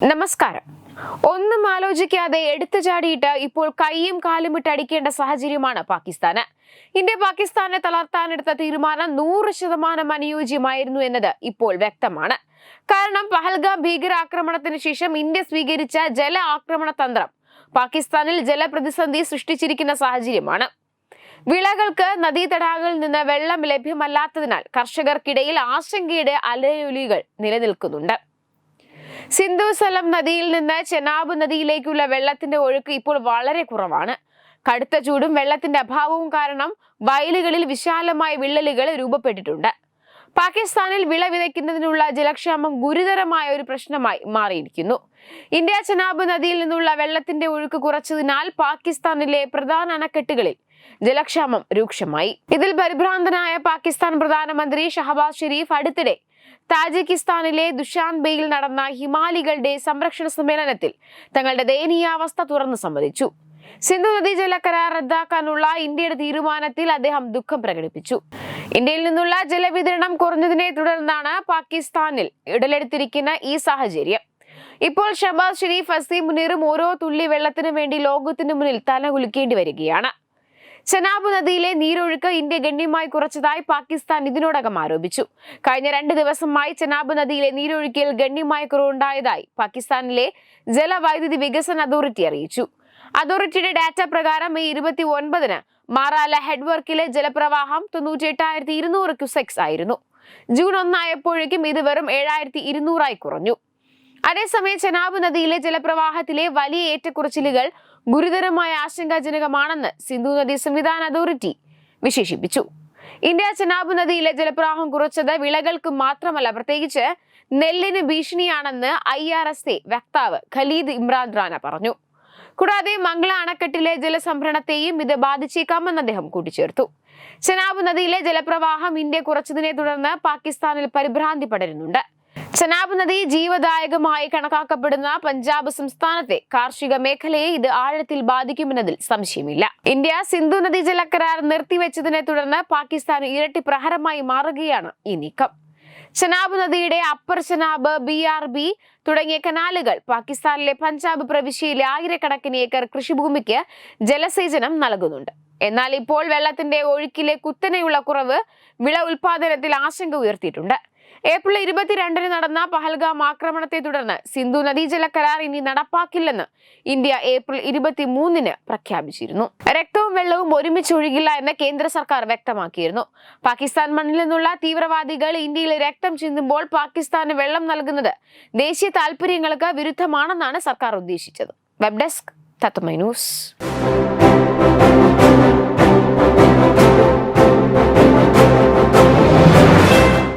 നമസ്കാരം. ഒന്നും ആലോചിക്കാതെ എടുത്തു ചാടിയിട്ട് ഇപ്പോൾ കൈയും കാലും ഇട്ടടിക്കേണ്ട സാഹചര്യമാണ് പാകിസ്ഥാന്. ഇന്ത്യ പാകിസ്ഥാനെ തളർത്താനെടുത്ത തീരുമാനം നൂറ് ശതമാനം അനുയോജ്യമായിരുന്നു എന്നത് ഇപ്പോൾ വ്യക്തമാണ്. കാരണം പഹൽഗാം ഭീകരാക്രമണത്തിന് ശേഷം ഇന്ത്യ സ്വീകരിച്ച ജല ആക്രമണ തന്ത്രം പാകിസ്ഥാനിൽ ജലപ്രതിസന്ധി സൃഷ്ടിച്ചിരിക്കുന്ന സാഹചര്യമാണ്. വിളകൾക്ക് നദീതടാകങ്ങളിൽ നിന്ന് വെള്ളം ലഭ്യമല്ലാത്തതിനാൽ കർഷകർക്കിടയിൽ ആശങ്കയുടെ അലയൊലികൾ നിലനിൽക്കുന്നുണ്ട്. സിന്ധു സലം നദിയിൽ നിന്ന് ചെനാബ് നദിയിലേക്കുള്ള വെള്ളത്തിന്റെ ഒഴുക്ക് ഇപ്പോൾ വളരെ കുറവാണ്. കടുത്ത ചൂടും വെള്ളത്തിന്റെ അഭാവവും കാരണം വയലുകളിൽ വിശാലമായ വിള്ളലുകൾ രൂപപ്പെട്ടിട്ടുണ്ട്. പാകിസ്ഥാനിൽ വിള വിതയ്ക്കുന്നതിനുള്ള ജലക്ഷാമം ഗുരുതരമായ ഒരു പ്രശ്നമായി മാറിയിരിക്കുന്നു. ഇന്ത്യ ചെനാബ് നദിയിൽ നിന്നുള്ള വെള്ളത്തിന്റെ ഒഴുക്ക് കുറച്ചതിനാൽ പാകിസ്ഥാനിലെ പ്രധാന അണക്കെട്ടുകളിൽ ജലക്ഷാമം രൂക്ഷമായി. ഇതിൽ പരിഭ്രാന്തനായ പാകിസ്ഥാൻ പ്രധാനമന്ത്രി ഷഹബാസ് ഷെരീഫ് അടുത്തിടെ താജിക്കിസ്ഥാനിലെ ദുഷാൻബെയിൽ നടന്ന ഹിമാലികളുടെ സംരക്ഷണ സമ്മേളനത്തിൽ തങ്ങളുടെ ദയനീയാവസ്ഥ തുറന്നു സമ്മതിച്ചു. സിന്ധു നദീജല കരാർ റദ്ദാക്കാനുള്ള ഇന്ത്യയുടെ തീരുമാനത്തിൽ അദ്ദേഹം ദുഃഖം പ്രകടിപ്പിച്ചു. ഇന്ത്യയിൽ നിന്നുള്ള ജലവിതരണം കുറഞ്ഞതിനെ തുടർന്നാണ് പാകിസ്ഥാനിൽ ഉടലെടുത്തിരിക്കുന്ന ഈ സാഹചര്യം. ഇപ്പോൾ ഷബാസ് ഷെരീഫ് അസീം മുനീറും ഓരോ തുള്ളി വെള്ളത്തിനു വേണ്ടി ലോകത്തിനു മുന്നിൽ തല കുലുക്കേണ്ടി വരികയാണ്. ചെനാബ് നദിയിലെ നീരൊഴുക്ക് ഇന്ത്യ ഗണ്യമായി കുറച്ചതായി പാകിസ്ഥാൻ ഇതിനോടകം ആരോപിച്ചു. കഴിഞ്ഞ രണ്ട് ദിവസമായി ചെനാബ് നദിയിലെ നീരൊഴുക്കിൽ ഗണ്യമായ കുറവുണ്ടായതായി പാകിസ്ഥാനിലെ ജലവൈദ്യുതി വികസന അതോറിറ്റി അറിയിച്ചു. അതോറിറ്റിയുടെ ഡാറ്റ പ്രകാരം മെയ് ഇരുപത്തി ഒൻപതിന് മാറാല ഹെഡ്വർക്കിലെ ജലപ്രവാഹം തൊണ്ണൂറ്റി എട്ടായിരത്തി ഇരുന്നൂറ് ക്യുസെക്സ് ആയിരുന്നു. ജൂൺ ഒന്നായപ്പോഴേക്കും ഇത് വെറും ഏഴായിരത്തി ഇരുന്നൂറായി കുറഞ്ഞു. അതേസമയം ചെനാബ് നദിയിലെ ജലപ്രവാഹത്തിലെ വലിയ ഏറ്റക്കുറച്ചിലുകൾ ഗുരുതരമായ ആശങ്കാജനകമാണെന്ന് സിന്ധു നദി സംവിധാന അതോറിറ്റി വിശേഷിപ്പിച്ചു. ഇന്ത്യ ചെനാബ് നദിയിലെ ജലപ്രവാഹം കുറച്ചത് വിളകൾക്ക് മാത്രമല്ല പ്രത്യേകിച്ച് നെല്ലിന് ഭീഷണിയാണെന്ന് ഐ ആർ എസ് എ വക്താവ് ഖലീദ് ഇമ്രാൻ റാന പറഞ്ഞു. കൂടാതെ മംഗള അണക്കെട്ടിലെ ജലസംഭരണത്തെയും ഇത് ബാധിച്ചേക്കാമെന്ന് അദ്ദേഹം കൂട്ടിച്ചേർത്തു. ചെനാബ് നദിയിലെ ജലപ്രവാഹം ഇന്ത്യ കുറച്ചതിനെ തുടർന്ന് പാകിസ്ഥാനിൽ പരിഭ്രാന്തി പടരുന്നുണ്ട്. ചെനാബ് നദി ജീവദായകമായി കണക്കാക്കപ്പെടുന്ന പഞ്ചാബ് സംസ്ഥാനത്തെ കാർഷിക മേഖലയെ ഇത് ആഴത്തിൽ ബാധിക്കുമെന്നതിൽ സംശയമില്ല. ഇന്ത്യ സിന്ധു നദീ ജലക്കരാർ നിർത്തിവെച്ചതിനെ തുടർന്ന് പാകിസ്ഥാൻ ഇരട്ടി പ്രഹരമായി മാറുകയാണ് ഈ നീക്കം. ചെനാബ് നദിയുടെ upper Chenab B R B തുടങ്ങിയ കനാലുകൾ പാകിസ്ഥാനിലെ പഞ്ചാബ് പ്രവിശ്യയിലെ ആയിരക്കണക്കിന് ഏക്കർ കൃഷിഭൂമിക്ക് ജലസേചനം നൽകുന്നുണ്ട്. എന്നാൽ ഇപ്പോൾ വെള്ളത്തിന്റെ ഒഴുക്കിലെ കുത്തനെയുള്ള കുറവ് വിള ഉൽപാദനത്തിൽ ആശങ്ക ഉയർത്തിയിട്ടുണ്ട്. ഏപ്രിൽ ഇരുപത്തിരണ്ടിന് നടന്ന പഹൽഗാം ആക്രമണത്തെ തുടർന്ന് സിന്ധു നദീജല കരാർ ഇനി നടപ്പാക്കില്ലെന്ന് ഇന്ത്യ ഏപ്രിൽ ഇരുപത്തി മൂന്നിന് പ്രഖ്യാപിച്ചിരുന്നു. രക്തവും വെള്ളവും ഒരുമിച്ച് ഒഴുകില്ല എന്ന് കേന്ദ്ര സർക്കാർ വ്യക്തമാക്കിയിരുന്നു. പാകിസ്ഥാൻ മണ്ണിൽ നിന്നുള്ള തീവ്രവാദികൾ ഇന്ത്യയിൽ രക്തം ചിന്തുമ്പോൾ പാകിസ്ഥാന് വെള്ളം നൽകുന്നത് ദേശീയ താൽപര്യങ്ങൾക്ക് വിരുദ്ധമാണെന്നാണ് സർക്കാർ ഉദ്ദേശിച്ചത്. Web desk Tatwamayi news.